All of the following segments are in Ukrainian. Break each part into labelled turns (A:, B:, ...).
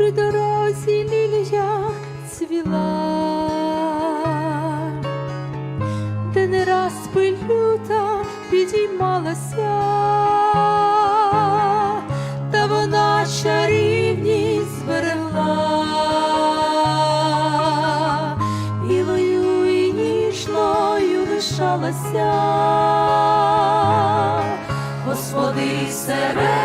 A: при дорозі лілія цвіла, де не раз пилюта підіймалася, та вона чарівність зберегла, білою і ніжною лишалася. Господи, серед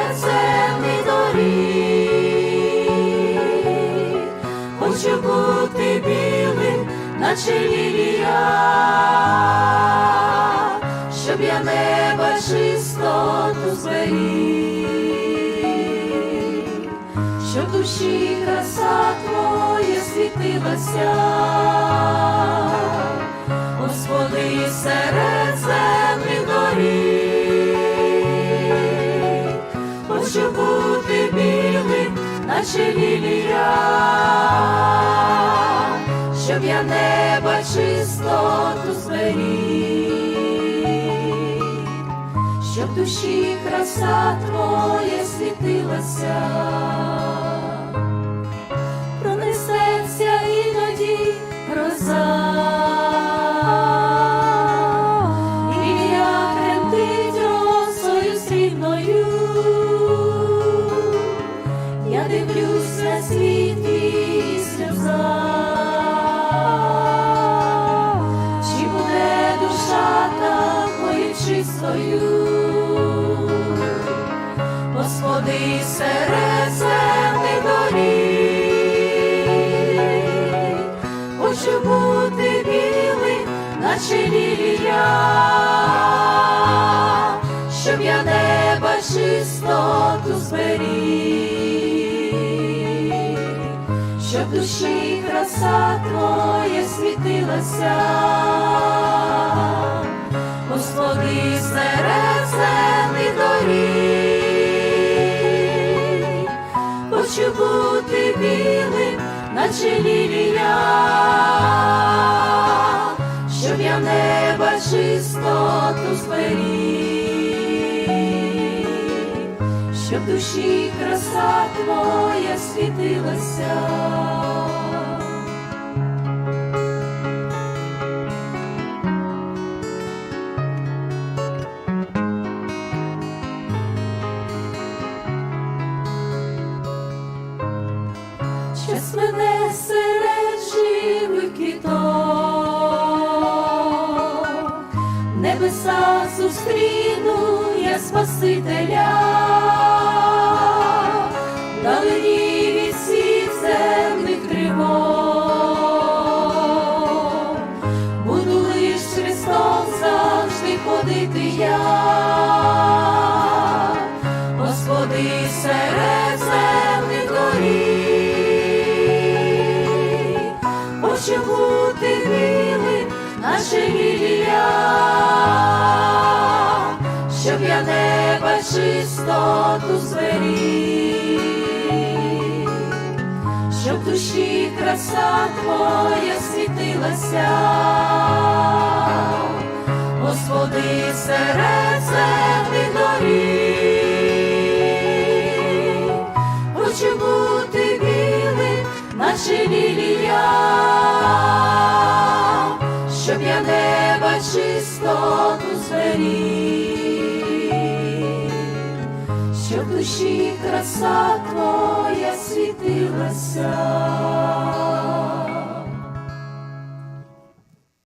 A: наче лілія, щоб я неба чистоту зберіг, щоб душі краса твоя світилася. Господи, серед землі доріг, хочу бути білим, наче лілія, щоб я неба чистоту зберіг, щоб душі краса твоя світилася Господи, серед земних хочу бути білим, наче лілія, щоб я неба чистоту зберіг, щоб душі краса твоя світилася. Господи, серед земних наче лілія, щоб я неба чистоту зберіг, щоб душі краса твоя світилася. Час мене серед живих квіток, небеса зустріну я Спасителя, далині від всіх земних тривог, буду лиш Христом завжди ходити я. Щоб я неба чистоту зберіг, щоб душі краса твоя світилася. Господи, серед земних доріг, хочу бути білим, наче лілія, щоб я неба чистоту зберіг, душі краса твоя світилася.